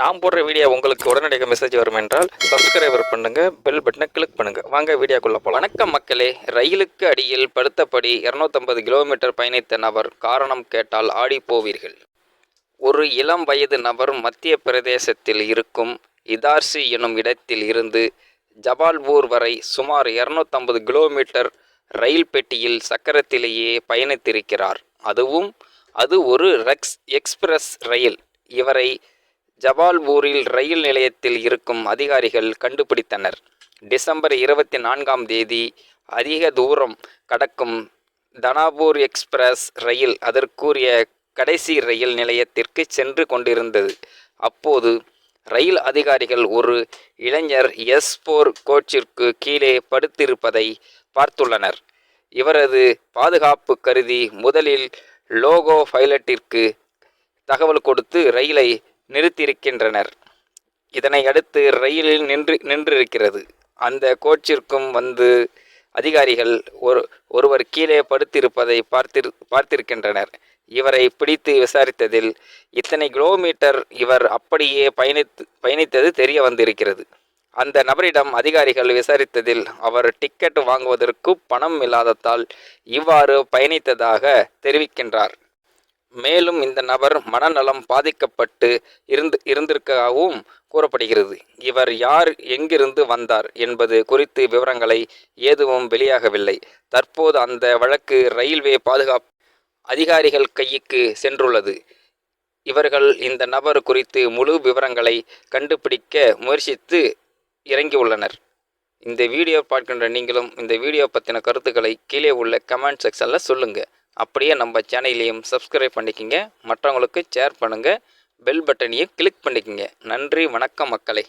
நான் போடுற வீடியோ உங்களுக்கு உடனடியாக மெசேஜ் வரும் என்றால் சப்ஸ்கிரைபர் பண்ணுங்க பெல் பட்டனை கிளிக் பண்ணுங்க. வாங்க வீடியோக்குள்ள போகலாம் வணக்கம் மக்களே. ரயிலுக்கு அடியில் படுத்தபடி 250 கிலோமீட்டர் பயணித்த நபர் காரணம் கேட்டால் ஆடி போவீர்கள். ஒரு இளம் வயது நபர் மத்திய பிரதேசத்தில் இருக்கும் இதார்சி எனும் இடத்தில் இருந்து ஜபால்பூர் வரை சுமார் 250 கிலோமீட்டர் ரயில் பெட்டியில் சக்கரத்திலேயே பயணித்திருக்கிறார். அதுவும் அது ஒரு ரக்ஸ் எக்ஸ்பிரஸ் ரயில். இவரை ஜபால்பூரில் ரயில் நிலையத்தில் இருக்கும் அதிகாரிகள் கண்டுபிடித்தனர். டிசம்பர் இருபத்தி நான்காம் தேதி அதிக தூரம் கடக்கும் தனாபூர் எக்ஸ்பிரஸ் ரயில் அதற்குரிய கடைசி ரயில் நிலையத்திற்கு சென்று கொண்டிருந்தது. அப்போது ரயில் அதிகாரிகள் ஒரு இளைஞர் எஸ் போர் கோச்சிற்கு கீழே படுத்திருப்பதை பார்த்துள்ளனர். இவரது பாதுகாப்பு கருதி முதலில் லோகோ பைலட்டிற்கு தகவல் கொடுத்து ரயிலை நிறுத்தியிருக்கின்றனர். இதனை அடுத்து ரயிலில் நின்று நின்றிருக்கிறது. அந்த கோச்சிற்கும் வந்து அதிகாரிகள் ஒரு ஒருவர் கீழே படுத்திருப்பதை பார்த்திரு பார்த்திருக்கின்றனர். இவரை பிடித்து விசாரித்ததில் இத்தனை கிலோமீட்டர் இவர் அப்படியே பயணித்து பயணித்தது தெரிய வந்திருக்கிறது. அந்த நபரிடம் அதிகாரிகள் விசாரித்ததில் அவர் டிக்கெட் வாங்குவதற்கு பணம் இல்லாததால் இவ்வாறு பயணித்ததாக தெரிவிக்கின்றார். மேலும் இந்த நபர் மனநலம் பாதிக்கப்பட்டு இருந்து இருந்திருக்கவும் கூறப்படுகிறது. இவர் யார் எங்கிருந்து வந்தார் என்பது குறித்து விவரங்களை எதுவும் வெளியாகவில்லை. தற்போது அந்த வழக்கு ரயில்வே பாதுகாப்பு அதிகாரிகள் கைக்கு சென்றுள்ளது. இவர்கள் இந்த நபர் குறித்து முழு விவரங்களை கண்டுபிடிக்க முயற்சித்து இறங்கியுள்ளனர். இந்த வீடியோ பார்க்கின்ற நீங்களும் இந்த வீடியோ பற்றின கருத்துக்களை கீழே உள்ள கமெண்ட் செக்ஷனில் சொல்லுங்கள் அப்படியே நம்ம சேனலையும் சப்ஸ்கிரைப் பண்ணிக்கிங்க. மற்றவங்களுக்கு ஷேர் பண்ணுங்கள் பெல் பட்டனையும் கிளிக் பண்ணிக்கங்க. நன்றி வணக்கம் மக்களை.